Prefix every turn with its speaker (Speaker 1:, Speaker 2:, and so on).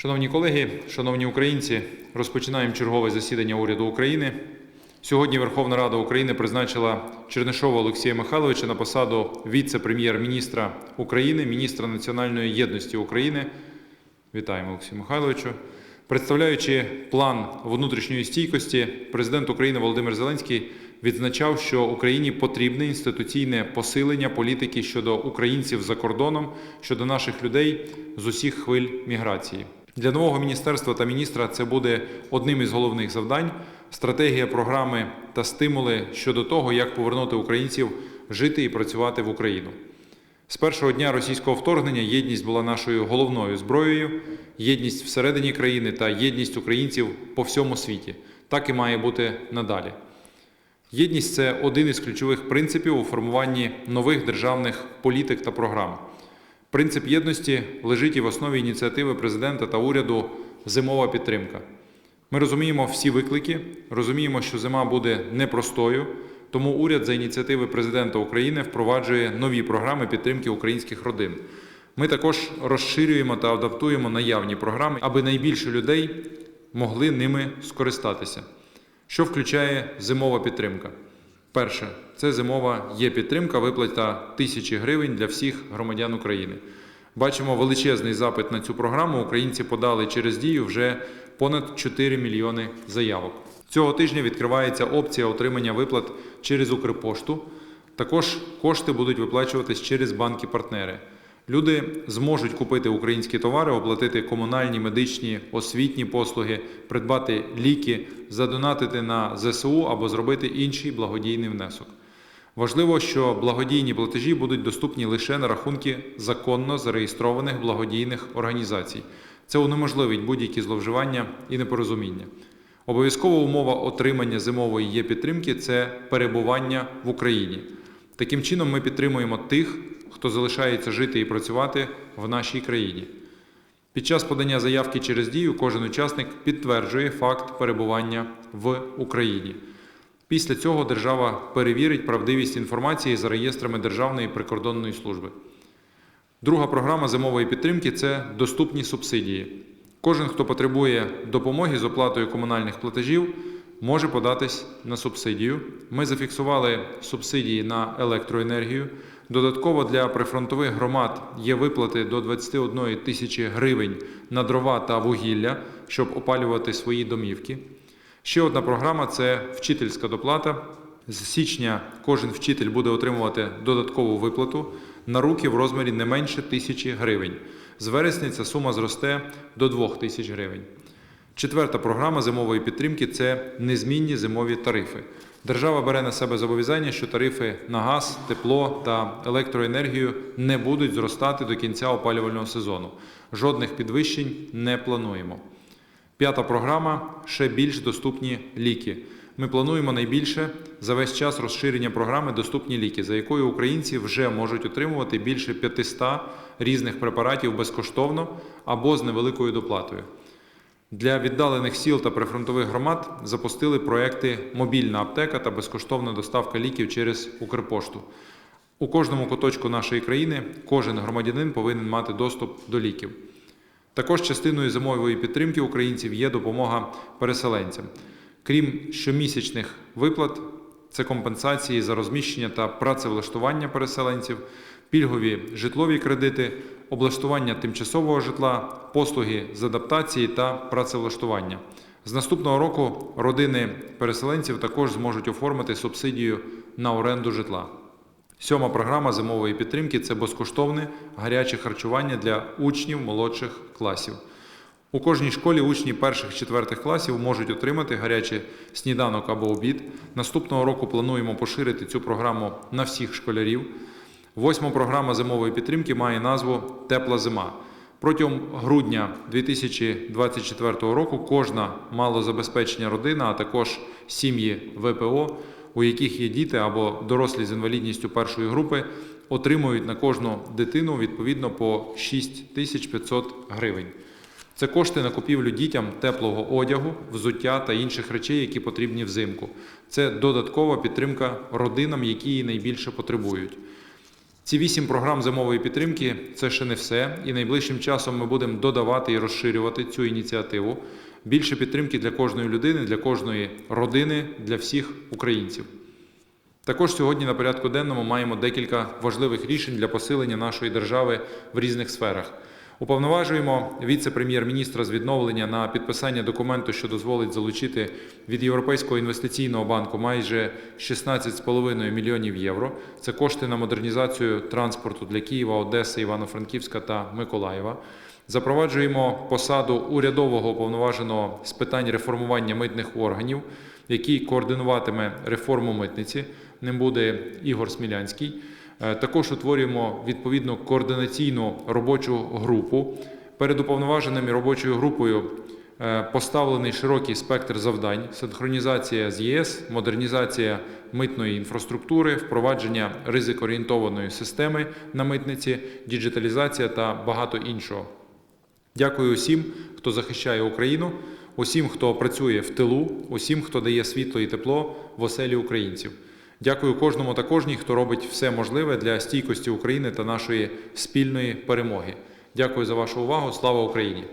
Speaker 1: Шановні колеги, шановні українці, розпочинаємо чергове засідання уряду України. Сьогодні Верховна Рада України призначила Чернишова Олексія Михайловича на посаду віце-прем'єр-міністра України, міністра національної єдності України. Вітаємо Олексію Михайловичу. Представляючи план внутрішньої стійкості, президент України Володимир Зеленський відзначав, що Україні потрібне інституційне посилення політики щодо українців за кордоном, щодо наших людей з усіх хвиль міграції. Для нового міністерства та міністра це буде одним із головних завдань стратегія програми та стимули щодо того, як повернути українців жити і працювати в Україну. З першого дня російського вторгнення єдність була нашою головною зброєю, єдність всередині країни та єдність українців по всьому світі. Так і має бути надалі. Єдність це один із ключових принципів у формуванні нових державних політик та програм. Принцип єдності лежить і в основі ініціативи президента та уряду зимова підтримка. Ми розуміємо всі виклики, розуміємо, що зима буде непростою, тому уряд за ініціативи президента України впроваджує нові програми підтримки українських родин. Ми також розширюємо та адаптуємо наявні програми, аби найбільше людей могли ними скористатися. Що включає зимова підтримка? Перше, це зимова є підтримка, виплата тисячі гривень для всіх громадян України. Бачимо величезний запит на цю програму. Українці подали через дію вже понад 4 мільйони заявок. Цього тижня відкривається опція отримання виплат через Укрпошту. Також кошти будуть виплачуватись через банки-партнери. Люди зможуть купити українські товари, оплатити комунальні, медичні, освітні послуги, придбати ліки, задонатити на ЗСУ або зробити інший благодійний внесок. Важливо, що благодійні платежі будуть доступні лише на рахунки законно зареєстрованих благодійних організацій. Це унеможливить будь-які зловживання і непорозуміння. Обов'язкова умова отримання зимової є підтримки це перебування в Україні. Таким чином, ми підтримуємо тих, хто залишається жити і працювати в нашій країні. Під час подання заявки через дію кожен учасник підтверджує факт перебування в Україні. Після цього держава перевірить правдивість інформації за реєстрами Державної прикордонної служби. Друга програма зимової підтримки це доступні субсидії. Кожен, хто потребує допомоги з оплатою комунальних платежів, може податись на субсидію. Ми зафіксували субсидії на електроенергію. Додатково для прифронтових громад є виплати до 21 тисячі гривень на дрова та вугілля, щоб опалювати свої домівки. Ще одна програма це вчительська доплата. З січня кожен вчитель буде отримувати додаткову виплату на руки в розмірі не менше тисячі гривень. З вересня ця сума зросте до 2 тисяч гривень. Четверта програма зимової підтримки це незмінні зимові тарифи. Держава бере на себе зобов'язання, що тарифи на газ, тепло та електроенергію не будуть зростати до кінця опалювального сезону. Жодних підвищень не плануємо. П'ята програма ще більш доступні ліки. Ми плануємо найбільше за весь час розширення програми Доступні ліки, за якою українці вже можуть отримувати більше 500 різних препаратів безкоштовно або з невеликою доплатою. Для віддалених сіл та прифронтових громад запустили проекти Мобільна аптека та безкоштовна доставка ліків через Укрпошту. У кожному куточку нашої країни кожен громадянин повинен мати доступ до ліків. Також частиною зимової підтримки українців є допомога переселенцям. Крім щомісячних виплат, це компенсації за розміщення та працевлаштування переселенців, пільгові житлові кредити, облаштування тимчасового житла, послуги з адаптації та працевлаштування. З наступного року родини переселенців також зможуть оформити субсидію на оренду житла. Сьома програма зимової підтримки це безкоштовне гаряче харчування для учнів молодших класів. У кожній школі учні перших-четвертих класів можуть отримати гарячий сніданок або обід. Наступного року плануємо поширити цю програму на всіх школярів. Восьма програма зимової підтримки має назву Тепла зима. Протягом грудня 2024 року кожна малозабезпечена родина, а також сім'ї ВПО, у яких є діти або дорослі з інвалідністю першої групи, отримують на кожну дитину відповідно по 6500 гривень. Це кошти на купівлю дітям теплого одягу, взуття та інших речей, які потрібні взимку. Це додаткова підтримка родинам, які її найбільше потребують. Ці вісім програм зимової підтримки це ще не все. І найближчим часом ми будемо додавати і розширювати цю ініціативу. Більше підтримки для кожної людини, для кожної родини, для всіх українців. Також сьогодні на порядку денному маємо декілька важливих рішень для посилення нашої держави в різних сферах. Уповноважуємо віце-прем'єр-міністра з відновлення на підписання документу, що дозволить залучити від Європейського інвестиційного банку майже 16,5 мільйонів євро. Це кошти на модернізацію транспорту для Києва, Одеси, Івано-Франківська та Миколаєва. Запроваджуємо посаду урядового уповноваженого з питань реформування митних органів, який координуватиме реформу митниці. Ним буде Ігор Смілянський. Е, Також утворюємо відповідну координаційну робочу групу. Перед уповноваженим і робочою групою е, поставлений широкий спектр завдань: синхронізація з ЄС, модернізація митної інфраструктури, впровадження ризикоорієнтованої системи на митниці, діджиталізація та багато іншого. Дякую усім, хто захищає Україну, усім, хто працює в тилу, усім, хто дає світло і тепло в оселі українців. Дякую кожному та кожній, хто робить все можливе для стійкості України та нашої спільної перемоги. Дякую за вашу увагу. Слава Україні!